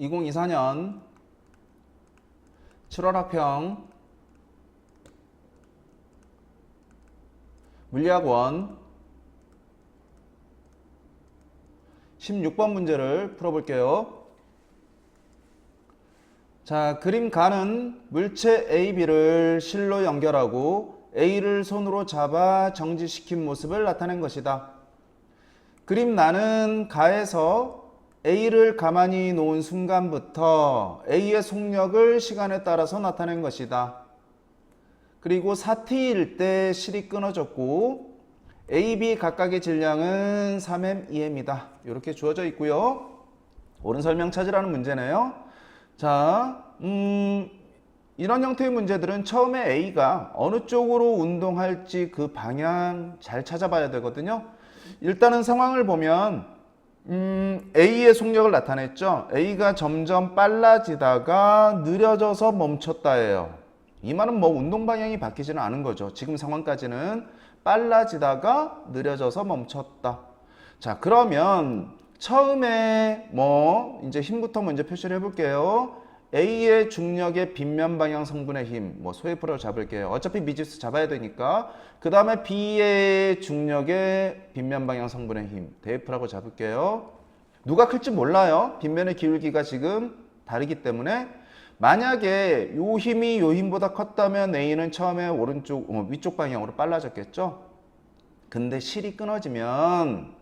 2024년 7월 학평 물리학원 16번 문제를 풀어볼게요. 자, 그림 가는 물체 AB를 실로 연결하고 A를 손으로 잡아 정지시킨 모습을 나타낸 것이다. 그림 나는 가에서 A를 가만히 놓은 순간부터 A의 속력을 시간에 따라서 나타낸 것이다. 그리고 4t일 때 실이 끊어졌고 AB 각각의 질량은 3m, 2m이다. 이렇게 주어져 있고요. 옳은 설명 찾으라는 문제네요. 자, 음, 이런 형태의 문제들은 처음에 A가 어느 쪽으로 운동할지 그 방향 잘 찾아봐야 되거든요. 일단은 상황을 보면 음, A의 속력을 나타냈죠. A가 점점 빨라지다가 느려져서 멈췄다예요. 이 말은 뭐 운동 방향이 바뀌지는 않은 거죠. 지금 상황까지는 빨라지다가 느려져서 멈췄다. 자, 그러면 처음에 뭐 이제 힘부터 먼저 표시를 해볼게요. A의 중력의 빗면 방향 성분의 힘, 뭐 소해프로 잡을게요. 어차피 미지수 잡아야 되니까. 그 다음에 B의 중력의 빗면 방향 성분의 힘, 대프라고 잡을게요. 누가 클지 몰라요. 빗면의 기울기가 지금 다르기 때문에 만약에 요 힘이 요 힘보다 컸다면 A는 처음에 오른쪽 어, 위쪽 방향으로 빨라졌겠죠. 근데 실이 끊어지면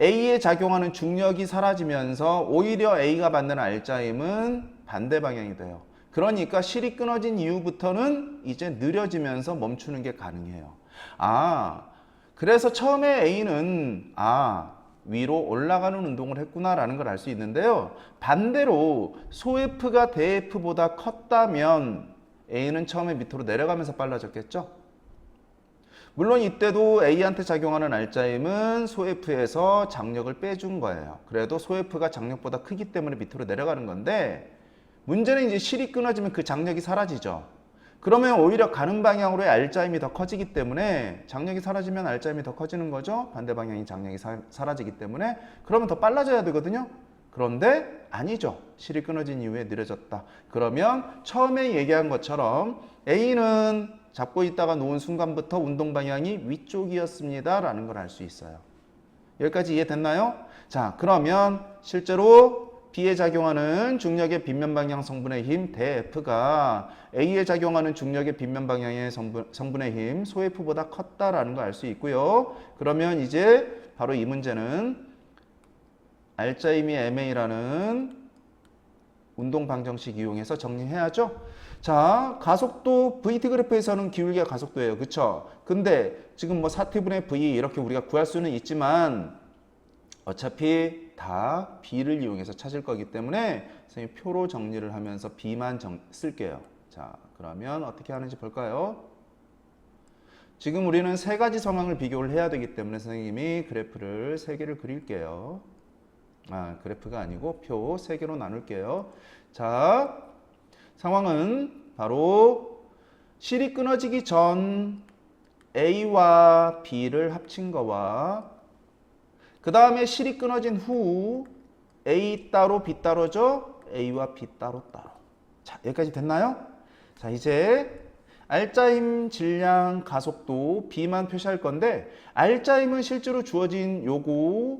A에 작용하는 중력이 사라지면서 오히려 A가 받는 알짜임은 반대 방향이 돼요. 그러니까 실이 끊어진 이후부터는 이제 느려지면서 멈추는 게 가능해요. 아, 그래서 처음에 A는 아, 위로 올라가는 운동을 했구나라는 걸 알 수 있는데요. 반대로 소F가 대F보다 컸다면 A는 처음에 밑으로 내려가면서 빨라졌겠죠. 물론 이때도 A한테 작용하는 알짜임은 소F에서 장력을 빼준 거예요. 그래도 소F가 장력보다 크기 때문에 밑으로 내려가는 건데 문제는 이제 실이 끊어지면 그 장력이 사라지죠. 그러면 오히려 가는 방향으로의 알짜임이 더 커지기 때문에 장력이 사라지면 알짜임이 더 커지는 거죠. 반대 방향이 장력이 사, 사라지기 때문에 그러면 더 빨라져야 되거든요. 그런데 아니죠. 실이 끊어진 이후에 느려졌다. 그러면 처음에 얘기한 것처럼 A는 잡고 있다가 놓은 순간부터 운동 방향이 위쪽이었습니다. 라는 걸 알 수 있어요. 여기까지 이해됐나요? 자, 그러면 실제로 B에 작용하는 중력의 빗면 방향 성분의 힘 대F가 A에 작용하는 중력의 빗면 방향의 성분, 성분의 힘 소F보다 컸다라는 걸 알 수 있고요. 그러면 이제 바로 이 문제는 알짜임이 MA라는 운동 방정식 이용해서 정리해야죠. 자, 가속도 VT 그래프에서는 기울기가 가속도예요. 그쵸? 근데 지금 뭐 4t분의 V 이렇게 우리가 구할 수는 있지만 어차피 다 B를 이용해서 찾을 거기 때문에 선생님 표로 정리를 하면서 B만 정, 쓸게요. 자, 그러면 어떻게 하는지 볼까요? 지금 우리는 세 가지 상황을 비교를 해야 되기 때문에 선생님이 그래프를 세 개를 그릴게요. 아, 그래프가 아니고 표 세 개로 나눌게요. 자, 상황은 바로 실이 끊어지기 전 A와 B를 합친 거와 그 다음에 실이 끊어진 후 A 따로 B 따로죠? A와 B 따로 따로. 자, 여기까지 됐나요? 자, 이제 알짜임 질량 가속도 B만 표시할 건데 알짜임은 실제로 주어진 요거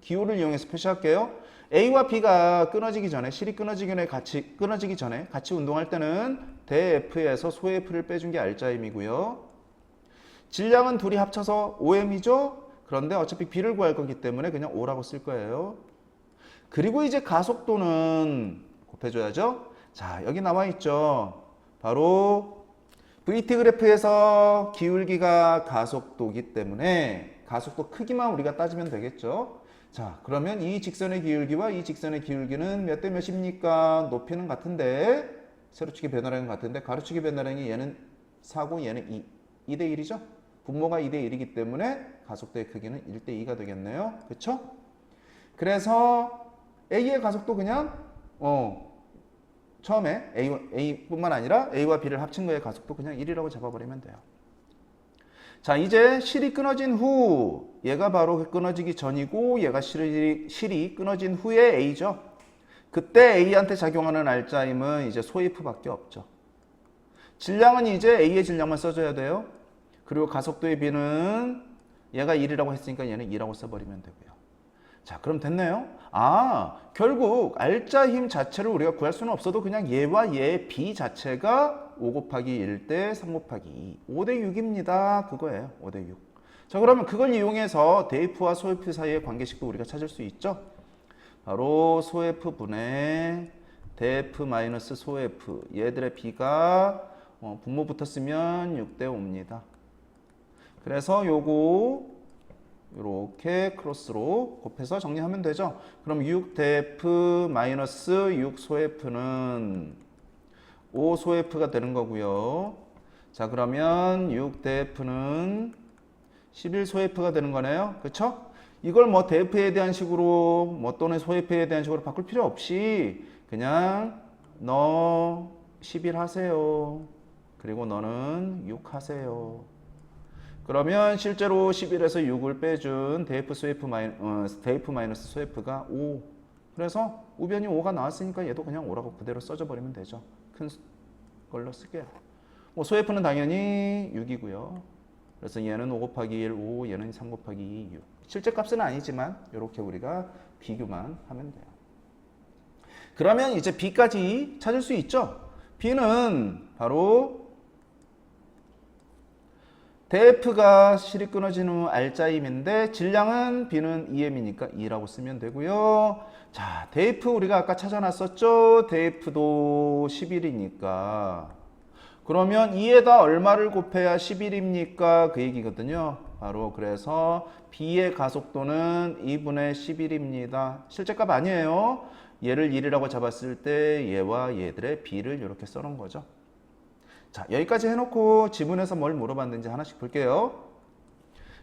기호를 이용해서 표시할게요. A와 B가 끊어지기 전에 실이 끊어지기 전에 같이 끊어지기 전에 같이 운동할 때는 대F에서 소F를 빼준 게 알짜임이고요. 질량은 둘이 합쳐서 OM이죠. 그런데 어차피 B를 구할 거기 때문에 그냥 O라고 쓸 거예요. 그리고 이제 가속도는 곱해줘야죠. 자, 여기 나와 있죠. 바로 VT 그래프에서 기울기가 가속도기 때문에 가속도 크기만 우리가 따지면 되겠죠. 자, 그러면 이 직선의 기울기와 이 직선의 기울기는 몇 대 몇입니까? 높이는 같은데 세로축의 변화량은 같은데 가로축의 변화량이 얘는 4고 얘는 2. 2대 1이죠? 분모가 2대 1이기 때문에 가속도의 크기는 1대 2가 되겠네요. 그렇죠? 그래서 A의 가속도 그냥 어 처음에 A, A뿐만 아니라 A와 B를 합친 거의 가속도 그냥 1이라고 잡아버리면 돼요. 자, 이제 실이 끊어진 후 얘가 바로 끊어지기 전이고 얘가 실이, 실이 끊어진 후에 A죠. 그때 A한테 작용하는 알짜임은 이제 소이프밖에 없죠. 질량은 이제 A의 질량만 써줘야 돼요. 그리고 가속도의 B는 얘가 1이라고 했으니까 얘는 2라고 써버리면 되고요. 자, 그럼 됐네요. 아, 결국 알짜 힘 자체를 우리가 구할 수는 없어도 그냥 얘와 얘 B 자체가 5 곱하기 1 대 3 곱하기 2. 5 대 6입니다. 그거예요. 5 대 6. 자, 그러면 그걸 이용해서 대입과 소이프 사이의 관계식도 우리가 찾을 수 있죠. 바로 소F 분의 대F 마이너스 소F. 얘들의 B가 어, 분모 붙었으면 6 대 5입니다. 그래서 요거 이렇게 크로스로 곱해서 정리하면 되죠. 그럼 6 대F 마이너스 6 소F는 5소F가 되는 거고요. 자 그러면 6대F는 11소F가 되는 거네요. 그렇죠? 이걸 뭐 대F에 대한 식으로 뭐 또는 소F에 대한 식으로 바꿀 필요 없이 그냥 너 11 하세요. 그리고 너는 6 하세요. 그러면 실제로 11에서 6을 빼준 대F 소F 마이 어, 대F 마이너스 소F가 5. 그래서 우변이 5가 나왔으니까 얘도 그냥 5라고 그대로 써줘 버리면 되죠. 큰 수- 걸로 쓸게요. 뭐 소F는 당연히 6이고요. 그래서 얘는 5 곱하기 1 5, 얘는 3 곱하기 2 6. 실제 값은 아니지만 이렇게 우리가 비교만 하면 돼요. 그러면 이제 B까지 찾을 수 있죠. B는 바로 대F가 실이 끊어진 후 R자임인데 질량은 B는 EM이니까 2라고 쓰면 되고요. 자, 대F 우리가 아까 찾아놨었죠. 대F도 11이니까. 그러면 2에다 얼마를 곱해야 11입니까? 그 얘기거든요. 바로 그래서 B의 가속도는 2분의 11입니다. 실제값 아니에요. 얘를 1이라고 잡았을 때 얘와 얘들의 B를 이렇게 써놓은 거죠. 자, 여기까지 해놓고 지문에서 뭘 물어봤는지 하나씩 볼게요.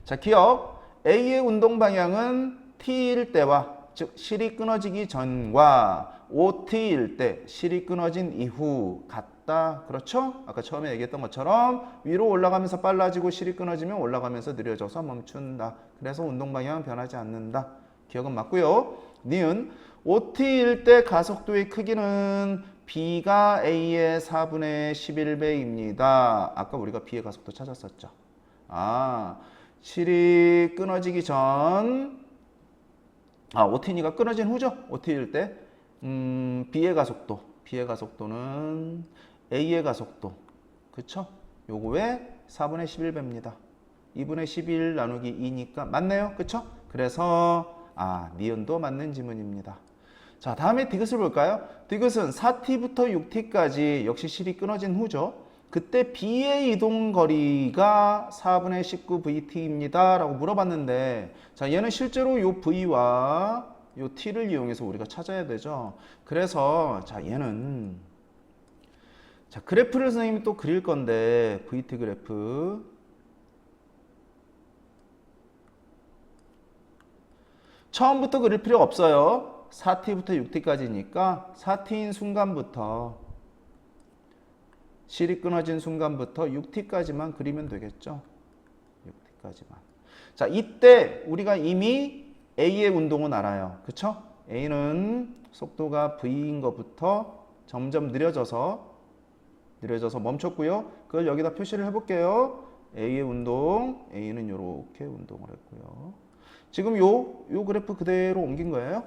자, 기억. A의 운동 방향은 T일 때와, 즉, 실이 끊어지기 전과 OT일 때, 실이 끊어진 이후 같다. 그렇죠? 아까 처음에 얘기했던 것처럼 위로 올라가면서 빨라지고 실이 끊어지면 올라가면서 느려져서 멈춘다. 그래서 운동 방향은 변하지 않는다. 기억은 맞고요. 니은 OT일 때 가속도의 크기는 B가 A의 4분의 11배입니다. 아까 우리가 B의 가속도 찾았었죠. 아, 실이 끊어지기 전, 아, OT니까 끊어진 후죠. OT일 때, 음, B의 가속도, B의 가속도는 A의 가속도, 그쵸? 요거 왜 4분의 11배입니다. 2분의 11 나누기 2니까 맞네요. 그쵸? 그래서 아, 니은도 맞는 지문입니다. 자, 다음에 디귿을 볼까요? 디귿은 4t부터 6t까지 역시 실이 끊어진 후죠. 그때 B의 이동 거리가 4분의 19vt입니다. 라고 물어봤는데, 자, 얘는 실제로 요 V와 요 T를 이용해서 우리가 찾아야 되죠. 그래서, 자, 얘는, 자, 그래프를 선생님이 또 그릴 건데, VT 그래프. 처음부터 그릴 필요 없어요. 4t부터 6t까지니까 4t인 순간부터 실이 끊어진 순간부터 6t까지만 그리면 되겠죠. 6t까지만. 자, 이때 우리가 이미 A의 운동은 알아요. 그쵸? A는 속도가 V인 것부터 점점 느려져서 느려져서 멈췄고요. 그걸 여기다 표시를 해볼게요. A의 운동, A는 이렇게 운동을 했고요. 지금 요, 요 그래프 그대로 옮긴 거예요.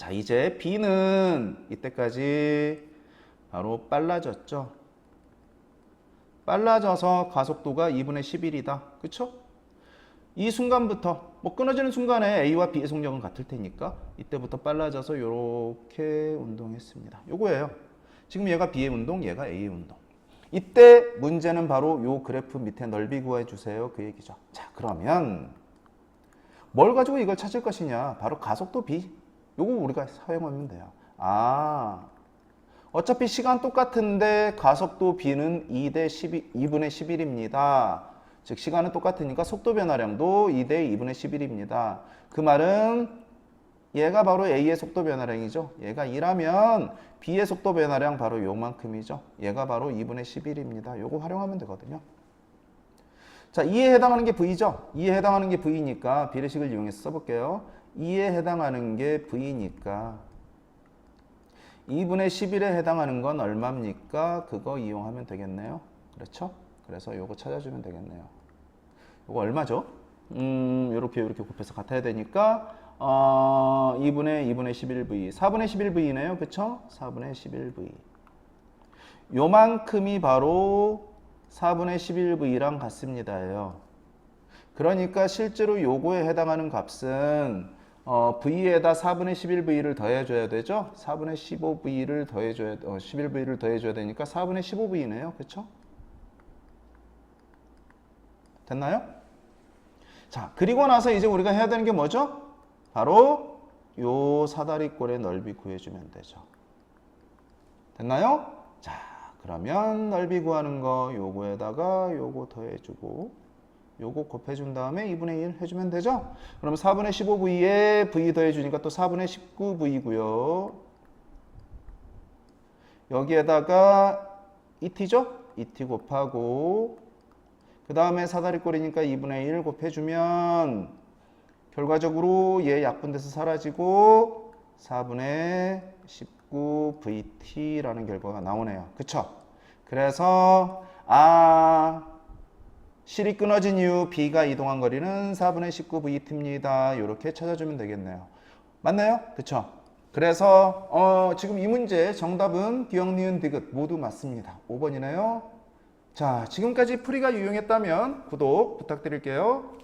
자, 이제 B는 이때까지 바로 빨라졌죠. 빨라져서 가속도가 2분의 11이다. 그쵸? 이 순간부터, 뭐 끊어지는 순간에 A와 B의 속력은 같을 테니까 이때부터 빨라져서 이렇게 운동했습니다. 요거예요. 지금 얘가 B의 운동, 얘가 A의 운동. 이때 문제는 바로 요 그래프 밑에 넓이 구해 주세요. 그 얘기죠. 자, 그러면 뭘 가지고 이걸 찾을 것이냐? 바로 가속도 B. 요거 우리가 사용하면 돼요. 아, 어차피 시간 똑같은데 가속도 B는 2 대 12, 2분의 11입니다. 즉 시간은 똑같으니까 속도 변화량도 2 대 2분의 11입니다. 그 말은 얘가 바로 A의 속도 변화량이죠. 얘가 2라면 B의 속도 변화량 바로 요만큼이죠. 얘가 바로 2분의 11입니다. 요거 활용하면 되거든요. 자, 2에 해당하는 게 V죠? 2에 해당하는 게 V니까 비례식을 이용해서 써볼게요. 2에 해당하는 게 V니까 2분의 11에 해당하는 건 얼마입니까? 그거 이용하면 되겠네요. 그렇죠? 그래서 요거 찾아주면 되겠네요. 요거 얼마죠? 음, 요렇게 요렇게 곱해서 같아야 되니까 어, 2분의 2분의 11V 4분의 11V네요. 그쵸? 4분의 11V 요만큼이 바로 4분의 11V랑 같습니다예요. 그러니까 실제로 요거에 해당하는 값은 어, V에다 4분의 11V를 더해줘야 되죠? 4분의 15V를 더해줘야, 어, 11V를 더해줘야 되니까 4분의 15V네요. 그쵸? 됐나요? 자, 그리고 나서 이제 우리가 해야 되는 게 뭐죠? 바로 요 사다리꼴의 넓이 구해주면 되죠. 됐나요? 자, 그러면 넓이 구하는 거 요거에다가 요거 더해주고 요거 곱해준 다음에 2분의 1 해주면 되죠? 그럼 4분의 15V에 V 더해주니까 또 4분의 19V고요. 여기에다가 2T죠? 2T 곱하고 그 다음에 사다리꼴이니까 2분의 1 곱해주면 결과적으로 얘 약분돼서 사라지고 4분의 19VT라는 결과가 나오네요. 그쵸? 그래서 아 실이 끊어진 이후 B가 이동한 거리는 4분의 19VT입니다. 이렇게 찾아주면 되겠네요. 맞나요? 그쵸? 그래서 어, 지금 이 문제 정답은 기억, 니은, 디귿 모두 맞습니다. 5번이네요. 자, 지금까지 풀이가 유용했다면 구독 부탁드릴게요.